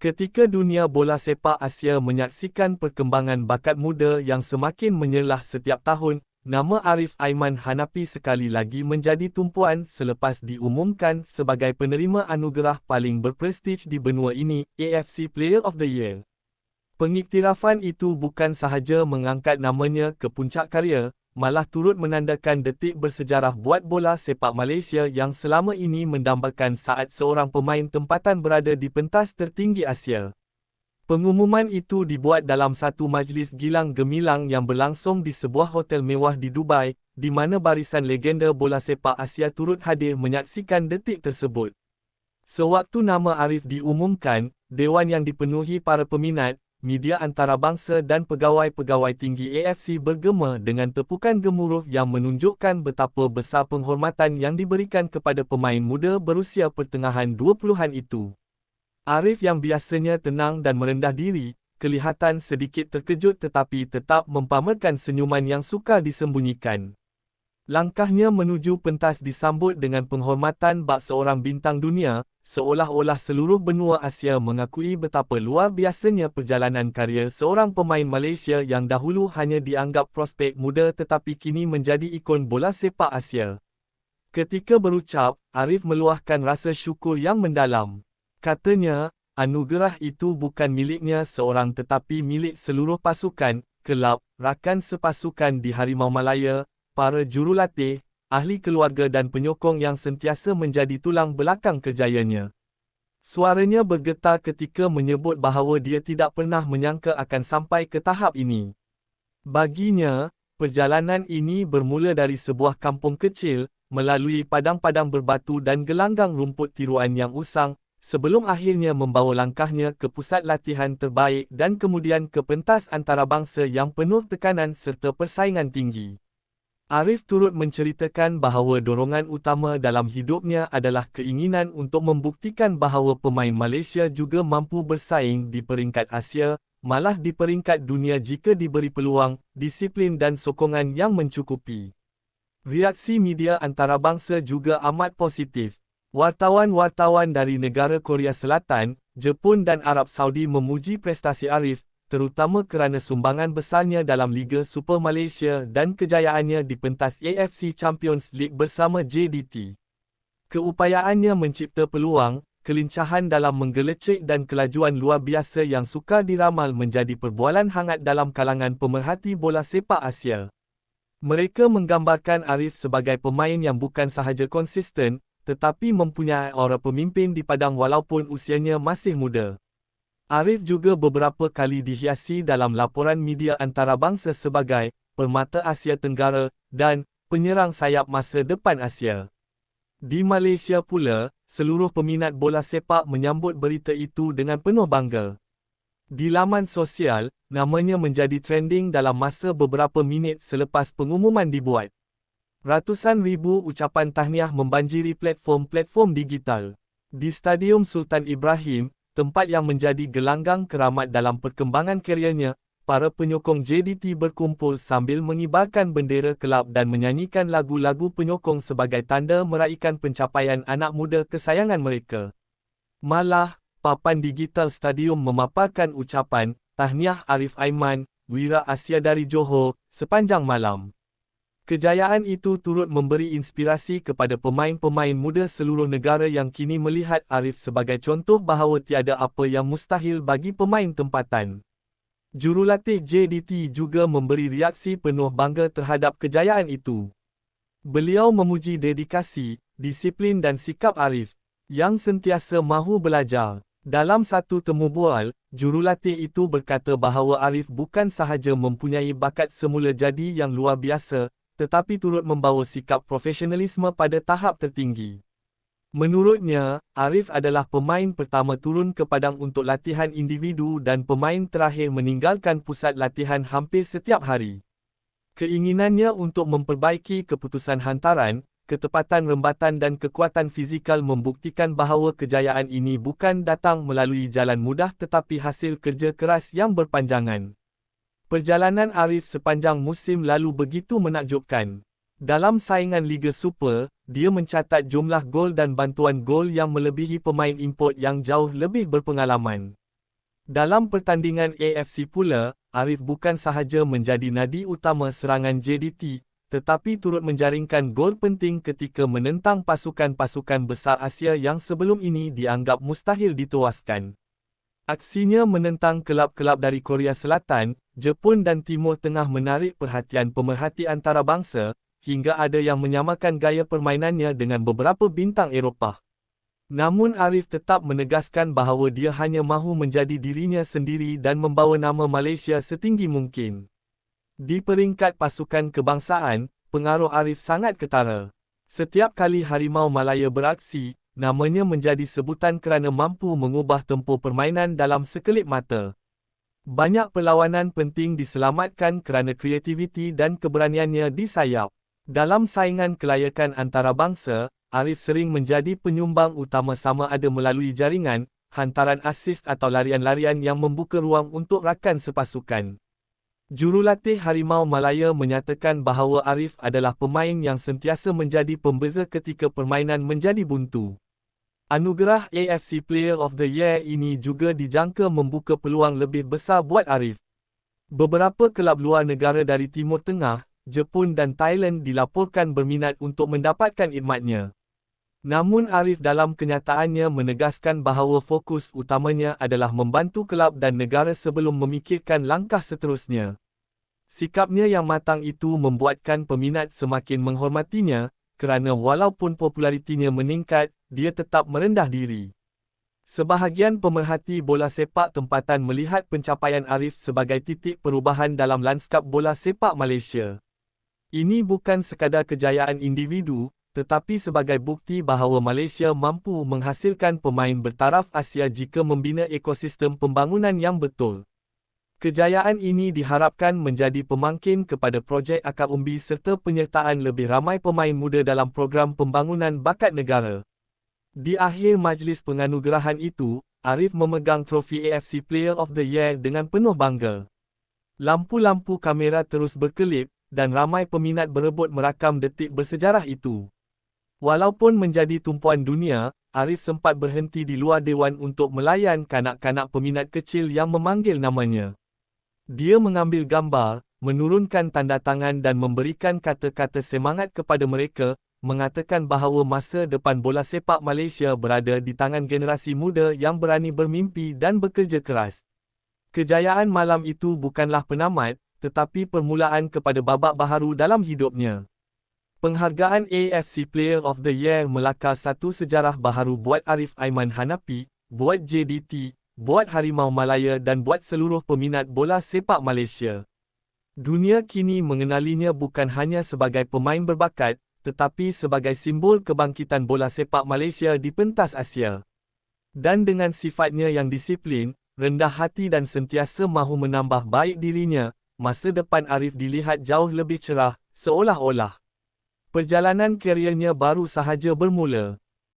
Ketika dunia bola sepak Asia menyaksikan perkembangan bakat muda yang semakin menyelah setiap tahun, nama Arif Aiman Hanapi sekali lagi menjadi tumpuan selepas diumumkan sebagai penerima anugerah paling berprestij di benua ini, AFC Player of the Year. Pengiktirafan itu bukan sahaja mengangkat namanya ke puncak karya, malah turut menandakan detik bersejarah buat bola sepak Malaysia yang selama ini mendambakan saat seorang pemain tempatan berada di pentas tertinggi Asia. Pengumuman itu dibuat dalam satu majlis gilang gemilang yang berlangsung di sebuah hotel mewah di Dubai, di mana barisan legenda bola sepak Asia turut hadir menyaksikan detik tersebut. Sewaktu nama Arif diumumkan, dewan yang dipenuhi para peminat, media antarabangsa dan pegawai-pegawai tinggi AFC bergema dengan tepukan gemuruh yang menunjukkan betapa besar penghormatan yang diberikan kepada pemain muda berusia pertengahan 20-an itu. Arif yang biasanya tenang dan merendah diri, kelihatan sedikit terkejut tetapi tetap mempamerkan senyuman yang sukar disembunyikan. Langkahnya menuju pentas disambut dengan penghormatan bak seorang bintang dunia, seolah-olah seluruh benua Asia mengakui betapa luar biasanya perjalanan karya seorang pemain Malaysia yang dahulu hanya dianggap prospek muda tetapi kini menjadi ikon bola sepak Asia. Ketika berucap, Arif meluahkan rasa syukur yang mendalam. Katanya, anugerah itu bukan miliknya seorang tetapi milik seluruh pasukan, kelab, rakan sepasukan di Harimau Malaya, para jurulatih, ahli keluarga dan penyokong yang sentiasa menjadi tulang belakang kerjayanya. Suaranya bergetar ketika menyebut bahawa dia tidak pernah menyangka akan sampai ke tahap ini. Baginya, perjalanan ini bermula dari sebuah kampung kecil, melalui padang-padang berbatu dan gelanggang rumput tiruan yang usang, sebelum akhirnya membawa langkahnya ke pusat latihan terbaik dan kemudian ke pentas antarabangsa yang penuh tekanan serta persaingan tinggi. Arif turut menceritakan bahawa dorongan utama dalam hidupnya adalah keinginan untuk membuktikan bahawa pemain Malaysia juga mampu bersaing di peringkat Asia, malah di peringkat dunia jika diberi peluang, disiplin dan sokongan yang mencukupi. Reaksi media antarabangsa juga amat positif. Wartawan-wartawan dari negara Korea Selatan, Jepun dan Arab Saudi memuji prestasi Arif, terutama kerana sumbangan besarnya dalam Liga Super Malaysia dan kejayaannya di pentas AFC Champions League bersama JDT. Keupayaannya mencipta peluang, kelincahan dalam menggelecek dan kelajuan luar biasa yang sukar diramal menjadi perbualan hangat dalam kalangan pemerhati bola sepak Asia. Mereka menggambarkan Arif sebagai pemain yang bukan sahaja konsisten, tetapi mempunyai aura pemimpin di padang walaupun usianya masih muda. Arif juga beberapa kali dihiasi dalam laporan media antarabangsa sebagai Permata Asia Tenggara dan penyerang sayap masa depan Asia. Di Malaysia pula, seluruh peminat bola sepak menyambut berita itu dengan penuh bangga. Di laman sosial, namanya menjadi trending dalam masa beberapa minit selepas pengumuman dibuat. Ratusan ribu ucapan tahniah membanjiri platform-platform digital. Di Stadium Sultan Ibrahim, tempat yang menjadi gelanggang keramat dalam perkembangan karyernya, para penyokong JDT berkumpul sambil mengibarkan bendera kelab dan menyanyikan lagu-lagu penyokong sebagai tanda meraihkan pencapaian anak muda kesayangan mereka. Malah, papan digital stadium memaparkan ucapan, Tahniah Arif Aiman, Wira Asia dari Johor, sepanjang malam. Kejayaan itu turut memberi inspirasi kepada pemain-pemain muda seluruh negara yang kini melihat Arif sebagai contoh bahawa tiada apa yang mustahil bagi pemain tempatan. Jurulatih JDT juga memberi reaksi penuh bangga terhadap kejayaan itu. Beliau memuji dedikasi, disiplin dan sikap Arif, yang sentiasa mahu belajar. Dalam satu temu bual, jurulatih itu berkata bahawa Arif bukan sahaja mempunyai bakat semula jadi yang luar biasa, tetapi turut membawa sikap profesionalisme pada tahap tertinggi. Menurutnya, Arif adalah pemain pertama turun ke padang untuk latihan individu dan pemain terakhir meninggalkan pusat latihan hampir setiap hari. Keinginannya untuk memperbaiki keputusan hantaran, ketepatan rembatan dan kekuatan fizikal membuktikan bahawa kejayaan ini bukan datang melalui jalan mudah tetapi hasil kerja keras yang berpanjangan. Perjalanan Arif sepanjang musim lalu begitu menakjubkan. Dalam saingan Liga Super, dia mencatat jumlah gol dan bantuan gol yang melebihi pemain import yang jauh lebih berpengalaman. Dalam pertandingan AFC pula, Arif bukan sahaja menjadi nadi utama serangan JDT, tetapi turut menjaringkan gol penting ketika menentang pasukan-pasukan besar Asia yang sebelum ini dianggap mustahil dituaskan. Aksinya menentang kelab-kelab dari Korea Selatan, Jepun dan Timur Tengah menarik perhatian pemerhati antarabangsa, hingga ada yang menyamakan gaya permainannya dengan beberapa bintang Eropah. Namun Arif tetap menegaskan bahawa dia hanya mahu menjadi dirinya sendiri dan membawa nama Malaysia setinggi mungkin. Di peringkat pasukan kebangsaan, pengaruh Arif sangat ketara. Setiap kali Harimau Malaya beraksi, namanya menjadi sebutan kerana mampu mengubah tempur permainan dalam sekelip mata. Banyak perlawanan penting diselamatkan kerana kreativiti dan keberaniannya di sayap. Dalam saingan kelayakan antarabangsa, Arif sering menjadi penyumbang utama sama ada melalui jaringan, hantaran asis atau larian-larian yang membuka ruang untuk rakan sepasukan. Jurulatih Harimau Malaya menyatakan bahawa Arif adalah pemain yang sentiasa menjadi pembeza ketika permainan menjadi buntu. Anugerah AFC Player of the Year ini juga dijangka membuka peluang lebih besar buat Arif. Beberapa kelab luar negara dari Timur Tengah, Jepun dan Thailand dilaporkan berminat untuk mendapatkan khidmatnya. Namun Arif dalam kenyataannya menegaskan bahawa fokus utamanya adalah membantu kelab dan negara sebelum memikirkan langkah seterusnya. Sikapnya yang matang itu membuatkan peminat semakin menghormatinya, kerana walaupun popularitinya meningkat, dia tetap merendah diri. Sebahagian pemerhati bola sepak tempatan melihat pencapaian Arif sebagai titik perubahan dalam lanskap bola sepak Malaysia. Ini bukan sekadar kejayaan individu, tetapi sebagai bukti bahawa Malaysia mampu menghasilkan pemain bertaraf Asia jika membina ekosistem pembangunan yang betul. Kejayaan ini diharapkan menjadi pemangkin kepada projek akar umbi serta penyertaan lebih ramai pemain muda dalam program pembangunan bakat negara. Di akhir majlis penganugerahan itu, Arif memegang trofi AFC Player of the Year dengan penuh bangga. Lampu-lampu kamera terus berkelip, dan ramai peminat berebut merakam detik bersejarah itu. Walaupun menjadi tumpuan dunia, Arif sempat berhenti di luar dewan untuk melayan kanak-kanak peminat kecil yang memanggil namanya. Dia mengambil gambar, menurunkan tanda tangan dan memberikan kata-kata semangat kepada mereka, mengatakan bahawa masa depan bola sepak Malaysia berada di tangan generasi muda yang berani bermimpi dan bekerja keras. Kejayaan malam itu bukanlah penamat, tetapi permulaan kepada babak baharu dalam hidupnya. Penghargaan AFC Player of the Year melakar satu sejarah baharu buat Arif Aiman Hanapi, buat JDT, buat Harimau Malaya dan buat seluruh peminat bola sepak Malaysia. Dunia kini mengenalinya bukan hanya sebagai pemain berbakat, tetapi sebagai simbol kebangkitan bola sepak Malaysia di pentas Asia. Dan dengan sifatnya yang disiplin, rendah hati dan sentiasa mahu menambah baik dirinya, masa depan Arif dilihat jauh lebih cerah, seolah-olah. Perjalanan keriernya baru sahaja bermula.